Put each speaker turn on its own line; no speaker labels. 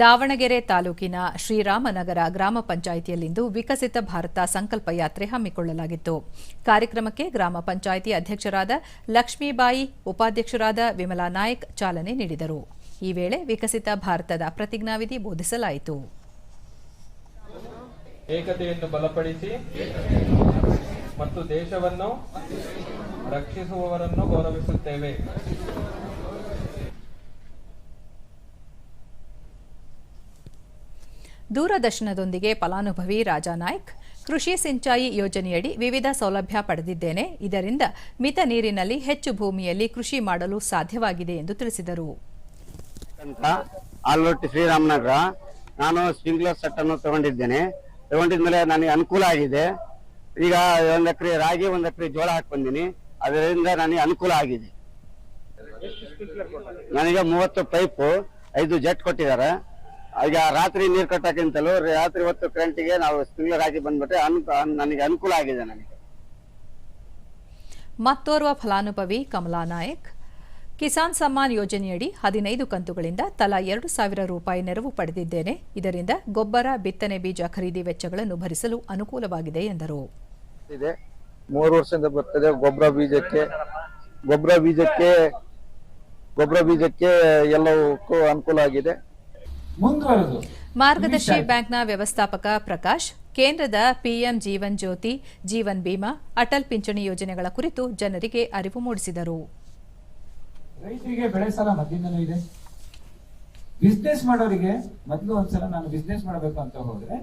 ದಾವಣಗೆರೆ ತಾಲೂಕಿನ ಶ್ರೀರಾಮನಗರ ಗ್ರಾಮ ಪಂಚಾಯಿತಿಯಲ್ಲಿಂದು ವಿಕಸಿತ ಭಾರತ ಸಂಕಲ್ಪ ಯಾತ್ರೆ ಹಮ್ಮಿಕೊಳ್ಳಲಾಗಿತ್ತು. ಕಾರ್ಯಕ್ರಮಕ್ಕೆ ಗ್ರಾಮ ಪಂಚಾಯಿತಿ ಅಧ್ಯಕ್ಷರಾದ ಲಕ್ಷ್ಮೀಬಾಯಿ, ಉಪಾಧ್ಯಕ್ಷರಾದ ವಿಮಲಾ ನಾಯಕ್ ಚಾಲನೆ ನೀಡಿದರು. ಈ ವೇಳೆ ವಿಕಸಿತ ಭಾರತದ ಪ್ರತಿಜ್ಞಾವಿಧಿ ಬೋಧಿಸಲಾಯಿತು.
ಏಕತೆಯನ್ನು ಬಲಪಡಿಸಿ ಮತ್ತು ದೇಶವನ್ನು ರಕ್ಷಿಸುವವರನ್ನು ಗೌರವಿಸುತ್ತೇವೆ.
ದೂರದರ್ಶನದೊಂದಿಗೆ ಫಲಾನುಭವಿ ರಾಜಾ ನಾಯ್ಕ್, ಕೃಷಿ ಸಿಂಚಾಯಿ ಯೋಜನೆಯಡಿ ವಿವಿಧ ಸೌಲಭ್ಯ ಪಡೆದಿದ್ದೇನೆ. ಇದರಿಂದ ಮಿತ ನೀರಿನಲ್ಲಿ ಹೆಚ್ಚು ಭೂಮಿಯಲ್ಲಿ ಕೃಷಿ ಮಾಡಲು ಸಾಧ್ಯವಾಗಿದೆ ಎಂದು ತಿಳಿಸಿದರು.
ಶ್ರೀರಾಮನಗರ ನಾನು ಸ್ಪ್ರಿಂಕ್ಲರ್ ಸೆಟ್ ಅನ್ನು ತಗೊಂಡಿದ್ದೇನೆ. ತಗೊಂಡಿದ ಮೇಲೆ ನನಗೆ ಅನುಕೂಲ ಆಗಿದೆ. ಈಗ ಒಂದ್ ಎಕರೆ ರಾಗಿ, ಒಂದ್ ಎಕರೆ ಜೋಳ ಹಾಕಿ ಅದರಿಂದ ನನಗೆ ಅನುಕೂಲ ಆಗಿದೆ. ನನಗೆ ಮೂವತ್ತು ಪೈಪು, ಐದು ಜೆಟ್ ಕೊಟ್ಟಿದ್ದಾರೆ. ಈಗ ರಾತ್ರಿ ನೀರು ಕಟ್ಟಕ್ಕಿಂತಲೂ ರಾತ್ರಿ ಹೊತ್ತು ಕರೆಂಟಿಗೆ ನಾವು ಸ್ಪ್ರಿಂಕ್ಲರ್ ಹಾಕಿ ಬಂದ್ಬಿಟ್ರೆ ಅನು ನನಗೆ ಅನುಕೂಲ ಆಗಿದೆ ನನಗೆ.
ಮತ್ತೋರ್ವ ಫಲಾನುಭವಿ ಕಮಲಾ ನಾಯಕ್ ಕಿಸಾನ್ ಸಮ್ಮಾನ್ ಯೋಜನೆಯಡಿ ಹದಿನೈದು ಕಂತುಗಳಿಂದ ತಲಾ ಎರಡು ಸಾವಿರ ರೂಪಾಯಿ ನೆರವು ಪಡೆದಿದ್ದೇನೆ. ಇದರಿಂದ ಗೊಬ್ಬರ ಬಿತ್ತನೆ ಬೀಜ ಖರೀದಿ ವೆಚ್ಚಗಳನ್ನು ಭರಿಸಲು ಅನುಕೂಲವಾಗಿದೆ ಎಂದರು.
ಇದೆ. ಮೂರು ವರ್ಷದಿಂದ ಬರ್ತದೆ ಗೊಬ್ಬರ ಬೀಜಕ್ಕೆ. ಗೊಬ್ಬರ ಬೀಜಕ್ಕೆ ಗೊಬ್ಬರ ಬೀಜಕ್ಕೆ ಎಲ್ಲವಕ್ಕೂ ಅನುಕೂಲ ಆಗಿದೆ.
ಮುಂದುವರೆದು.
ಮಾರ್ಗದರ್ಶಿ ಬ್ಯಾಂಕ್ನ ವ್ಯವಸ್ಥಾಪಕ ಪ್ರಕಾಶ್ ಕೇಂದ್ರದ ಪಿಎಂ ಜೀವನ್ ಜ್ಯೋತಿ ಜೀವನ್ ಬಿಮಾ ಅಟಲ್ ಪಿಂಚಣಿ ಯೋಜನೆಗಳ ಕುರಿತು ಜನರಿಗೆ ಅರಿವು ಮೂಡಿಸಿದರು.
ರೈತರಿಗೆ ಬೆಳೆ ಸಾಲ ಮಧ್ಯದಿಂದಲೂ ಇದೆ. ಬಿಸ್ನೆಸ್ ಮಾಡೋರಿಗೆ ಮೊದಲು ಒಂದ್ಸಲ ನಾನು ಬಿಸ್ನೆಸ್ ಮಾಡಬೇಕು ಅಂತ ಹೋದ್ರೆ